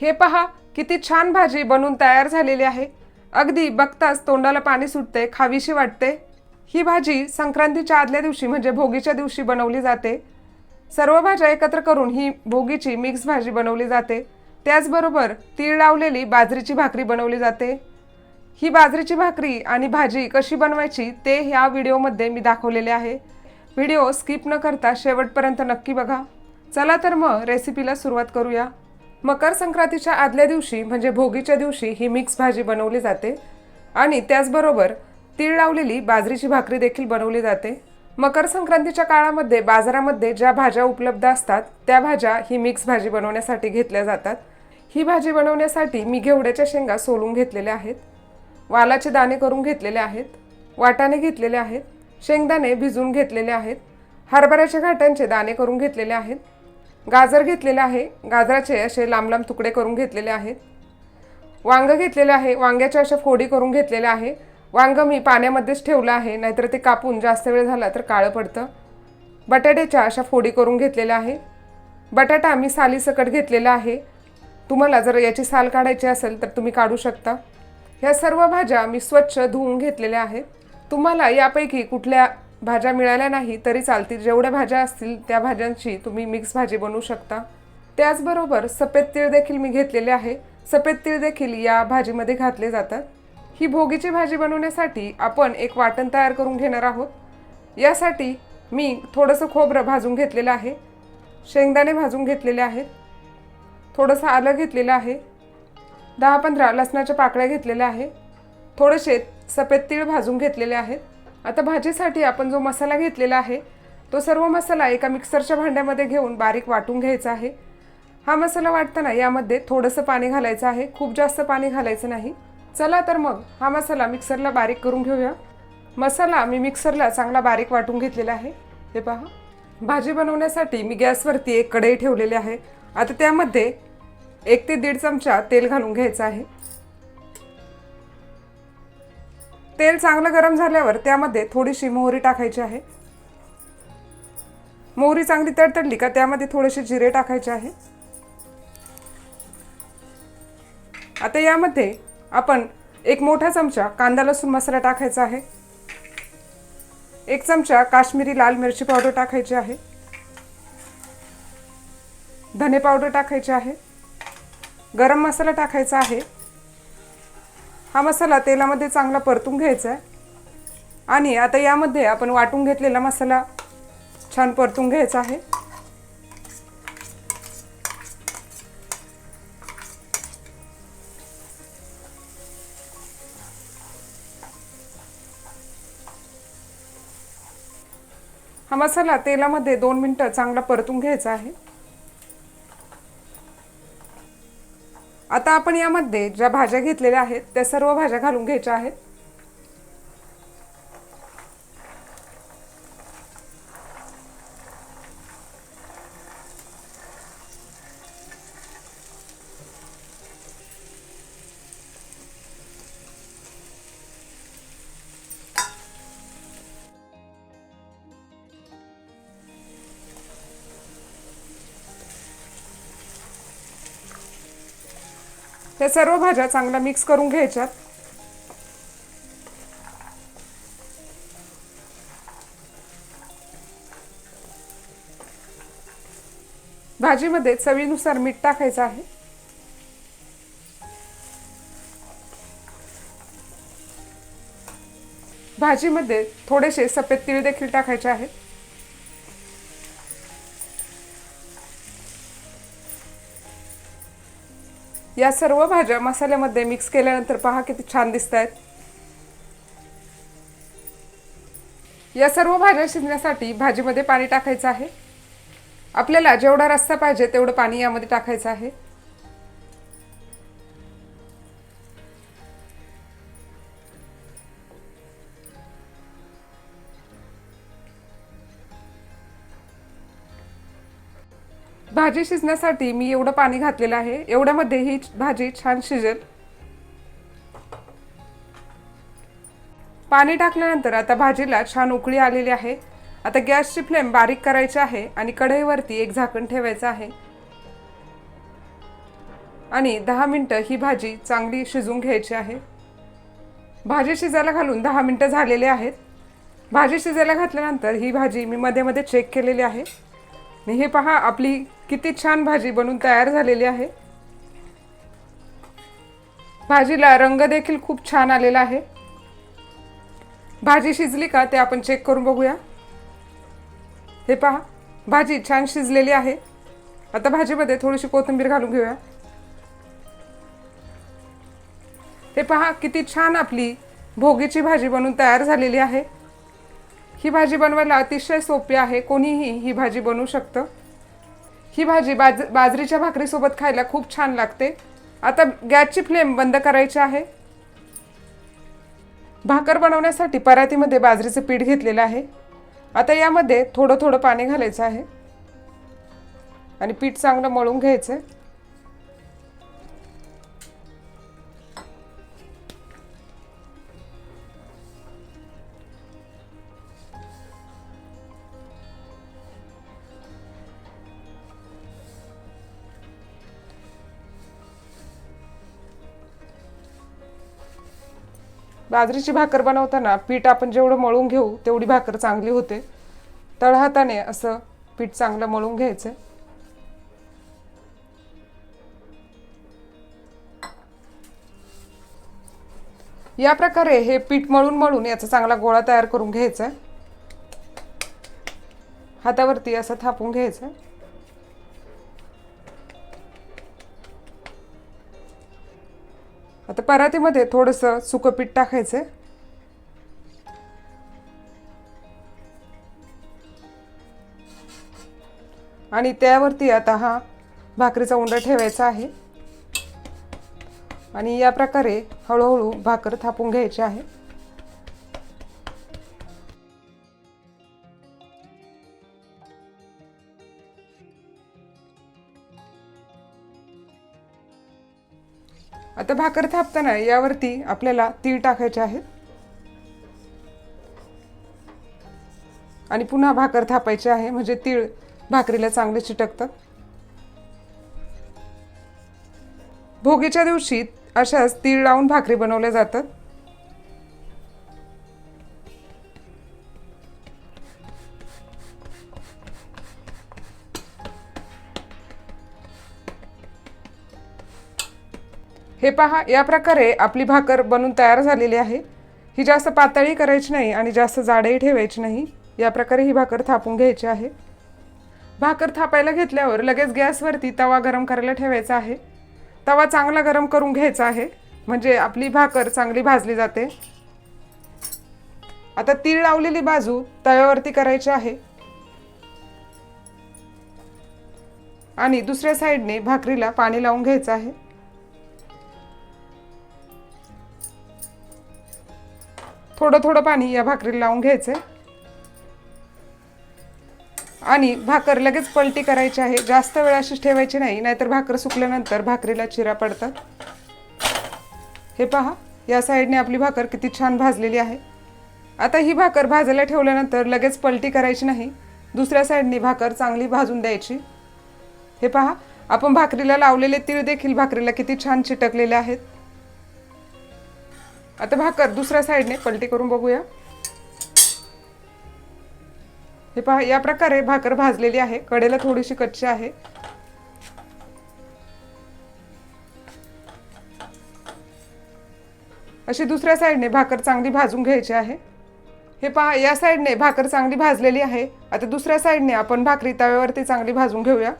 हे पहा किती छान भाजी बनून तयार झालेली आहे. अगदी बघताच तोंडाला पाणी सुटते खावीशी वाटते ही भाजी संक्रांतीच्या आदल्या दिवशी म्हणजे भोगीच्या दिवशी बनवली जाते. सर्व भाज्या एकत्र करून ही भोगीची मिक्स भाजी बनवली जाते. त्याचबरोबर तीळ लावलेली बाजरीची भाकरी बनवली जाते. ही बाजरीची भाकरी आणि भाजी कशी बनवायची ते ह्या व्हिडिओमध्ये मी दाखवलेले आहे. व्हिडिओ स्किप न करता शेवटपर्यंत नक्की बघा. चला तर मग रेसिपीला सुरुवात करूया. मकर संक्रांतीच्या आदल्या दिवशी म्हणजे भोगीच्या दिवशी ही मिक्स भाजी बनवली जाते. आणि त्याचबरोबर तीळ लावलेली बाजरीची भाकरी देखील बनवली जाते. मकर संक्रांतीच्या काळामध्ये बाजारामध्ये ज्या भाज्या उपलब्ध असतात त्या भाज्या ही मिक्स भाजी बनवण्यासाठी घेतल्या जातात. ही भाजी बनवण्यासाठी मी घेवड्याच्या शेंगा सोलून घेतलेल्या आहेत. वालाचे दाणे करून घेतलेले आहेत. वाटाणे घेतलेले आहेत. शेंगदाणे भिजवून घेतलेले आहेत. हरभऱ्याच्या घाट्यांचे दाणे करून घेतलेले आहेत. गाजर घेतलेलं आहे. गाजराचे असे लांब लांब तुकडे करून घेतलेले आहेत. वांगं घेतलेले आहे. वांग्याच्या अशा फोडी करून घेतलेल्या आहे. वांगं मी पाण्यामध्येच ठेवलं आहे. नाहीतर ते कापून जास्त वेळ झाला तर काळं पडतं. बटाट्याच्या अशा फोडी करून घेतलेल्या आहे. बटाटा मी सालीसकट घेतलेला आहे. तुम्हाला जर याची साल काढायची असेल तर तुम्ही काढू शकता. ह्या सर्व भाज्या मी स्वच्छ धुवून घेतलेल्या आहेत. तुम्हाला यापैकी कुठल्या भाज्या मिळाल्या नाही तरी चालतील. जेवढ्या भाज्या असतील त्या भाज्यांची तुम्ही मिक्स भाजी बनवू शकता. त्याचबरोबर सफेद तीळ देखील मी घेतलेले आहे. सफेद तीळ देखील या भाजीमध्ये घातले जातात. ही भोगीची भाजी बनवण्यासाठी आपण एक वाटण तयार करून घेणार आहोत. यासाठी मी थोडंसं खोबरं भाजून घेतलेलं आहे. शेंगदाणे भाजून घेतलेले आहेत. थोडंसं आलं घेतलेलं आहे. दहा पंधरा लसणाच्या पाकळ्या घेतलेल्या आहे थोडेसे सफेद तीळ भाजून घेतलेले आहेत. आता भाजीसाठी आपण जो मसाला घेतलेला आहे तो सर्व मसाला एका मिक्सरच्या भांड्यामध्ये घेऊन बारीक वाटून घ्यायचा आहे. हा मसाला वाटताना यामध्ये थोडंसं पाणी घालायचं आहे. खूप जास्त पाणी घालायचं नाही. चला तर मग हा मसाला मिक्सरला बारीक करून घेऊया. मसाला मी मिक्सरला चांगला बारीक वाटून घेतलेला आहे. हे पहा. भाजी बनवण्यासाठी मी गॅसवरती एक कढई ठेवलेली आहे. आता त्यामध्ये एक ते दीड चमचा तेल घालून घ्यायचं आहे. तेल चांगलं गरम झाल्यावर त्यामध्ये थोडीशी मोहरी टाकायची आहे. मोहरी चांगली तडतडली का त्यामध्ये थोडेसे जिरे टाकायचे आहे. आता यामध्ये आपण एक मोठा चमचा कांदा लसूण मसाला टाकायचा आहे. एक चमचा काश्मीरी लाल मिरची पावडर टाकायची आहे. धने पावडर टाकायची आहे. गरम मसाला टाकायचा आहे. हा मसाला तेलामध्ये चांगला परतून घ्यायचा आहे. आणि आता यामध्ये आपण वाटून घेतलेला मसाला छान परतून घ्यायचा आहे. हा मसाला तेलामध्ये दोन मिनटं चांगला परतून घ्यायचा आहे. आता आपण यामध्ये ज्या भाज्या घेतलेल्या आहेत त्या सर्व भाज्या घालून घ्यायच्या आहेत. त्या सर्व भाज्या चांगल्या मिक्स करून घ्यायच्यात. भाजीमध्ये चवीनुसार मीठ टाकायचं आहे. भाजीमध्ये थोडेसे सफेद तीळ देखील टाकायचे आहेत. या सर्व भाज्या मसाल्यामध्ये मिक्स केल्यानंतर पहा किती छान दिसत आहेत या सर्व भाज्या शिजण्यासाठी भाजीमध्ये पाणी टाकायचं आहे. आपल्याला जेवढा रस्सा पाहिजे तेवढं पाणी यामध्ये टाकायचं आहे. भाजी शिजण्यासाठी मी एवढं पाणी घातलेलं आहे. एवढ्यामध्ये ही भाजी छान शिजेल. पाणी टाकल्यानंतर आता भाजीला छान उकळी आलेली आहे. आता गॅसची फ्लेम बारीक करायची आहे आणि कढईवरती एक झाकण ठेवायचं आहे. आणि दहा मिनटं ही भाजी चांगली शिजवून घ्यायची आहे. भाजी शिजायला घालून दहा मिनटं झालेले आहेत. भाजी शिजायला घातल्यानंतर ही भाजी मी मध्ये मध्ये चेक केलेली आहे. आणि हे पहा आपली किती छान भाजी बनून तयार झालेली आहे. भाजीला रंग देखील खूप छान आलेला आहे. भाजी शिजली का ते आपण चेक करून बघूया. हे पहा भाजी छान शिजलेली आहे. आता भाजीमध्ये थोडीशी कोथिंबीर घालून घेऊया. हे पहा किती छान आपली भोगीची भाजी बनून तयार झालेली आहे. ही भाजी बनवायला अतिशय सोपी आहे कोणीही ही भाजी बनवू शकतं. ही भाजी बाज बाजरीच्या भाकरीसोबत खायला खूप छान लागते. आता गॅसची फ्लेम बंद करायची आहे. भाकर बनवण्यासाठी परातीमध्ये बाजरीचं पीठ घेतलेलं आहे. आता यामध्ये थोडं थोडं पाणी घालायचं आहे. आणि पीठ चांगलं मळून घ्यायचं आहे बाजरीची भाकर बनवताना पीठ आपण जेवढं मळून घेऊ तेवढी भाकर चांगली होते. तळहाताने असं पीठ चांगलं मळून घ्यायचं. या प्रकारे हे पीठ मळून मळून याचा चांगला गोळा तयार करून घ्यायचा. आहे हातावरती असं थापून घ्यायचं. परातीमध्ये थोडंसं सुकं पीठ टाकायचं. आणि त्यावरती आता हा भाकरीचा उंडा ठेवायचा आहे. आणि या प्रकारे हळूहळू भाकर थापून घ्यायची आहे. आता भाकर थापताना यावरती आपल्याला तीळ टाकायचे आहेत. आणि पुन्हा भाकर थापायची आहे म्हणजे तीळ भाकरीला चांगले चिटकतात. भोगीच्या दिवशी अशाच तीळ लावून भाकरी बनवल्या जातात. हे पहा या प्रकारे आपली भाकर बनून तयार झालेली आहे. ही जास्त पातळी करायची नाही आणि जास्त जाडही ठेवायची नाही. या प्रकारे ही भाकर थापून घ्यायची आहे. भाकर थापायला घेतल्यावर लगेच गॅसवरती तवा गरम करायला ठेवायचा आहे. तवा चांगला गरम करून घ्यायचा आहे. म्हणजे आपली भाकर चांगली भाजली जाते. आता तीळ लावलेली बाजू तव्यावरती करायची आहे. आणि दुसऱ्या साईडने भाकरीला पाणी लावून घ्यायचं आहे. थोडं थोडं पाणी या भाकरीला लावून घ्यायचं आणि भाकर लगेच पलटी करायची आहे. जास्त वेळ अशीच ठेवायची नाही. नाहीतर भाकर सुकल्यानंतर भाकरीला चिरा पडतात. हे पहा या साईडने आपली भाकर किती छान भाजलेली आहे. आता ही भाकर भाजायला ठेवल्यानंतर लगेच पलटी करायची नाही. दुसऱ्या साईडने भाकर चांगली भाजून द्यायची. हे पहा आपण भाकरीला लावलेले तीळ देखील भाकरीला किती छान चिटकलेले आहेत. आता भाकर दुसऱ्या साईडने पलटी करून बघूया. हे पहा या प्रकारे भाकर भाजलेली आहे. कडेला थोडीशी कच्ची आहे. अशी दुसऱ्या साईडने भाकर चांगली भाजून घ्यायची आहे. हे पहा या साईडने भाकर चांगली भाजलेली आहे. आता दुसऱ्या साईडने आपण भाकरी तव्यावरती चांगली भाजून घेऊया.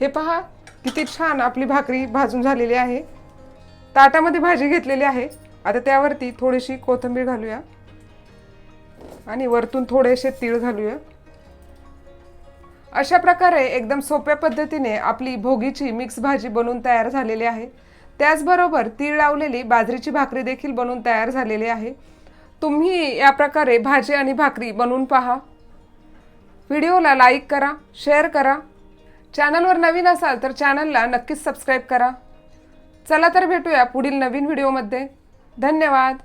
हे पहा किती छान आपली भाकरी भाजून झालेली आहे. ताटामध्ये भाजी घेतलेली आहे. आता त्यावरती थोडीशी कोथिंबीर घालूया. आणि वरतून थोडेसे तीळ घालूया. अशा प्रकारे एकदम सोप्या पद्धतीने आपली भोगीची मिक्स भाजी बनवून तयार झालेली आहे. त्याचबरोबर तीळ लावलेली बाजरीची भाकरी देखील बनवून तयार झालेली आहे. तुम्ही या प्रकारे भाजी आणि भाकरी बनवून पहा. व्हिडिओला लाईक करा शेअर करा. चॅनलवर नवीन असाल तर चॅनलला नक्कीच सबस्क्राईब करा. चला तर भेटूया पुढील नवीन व्हिडिओमध्ये. धन्यवाद.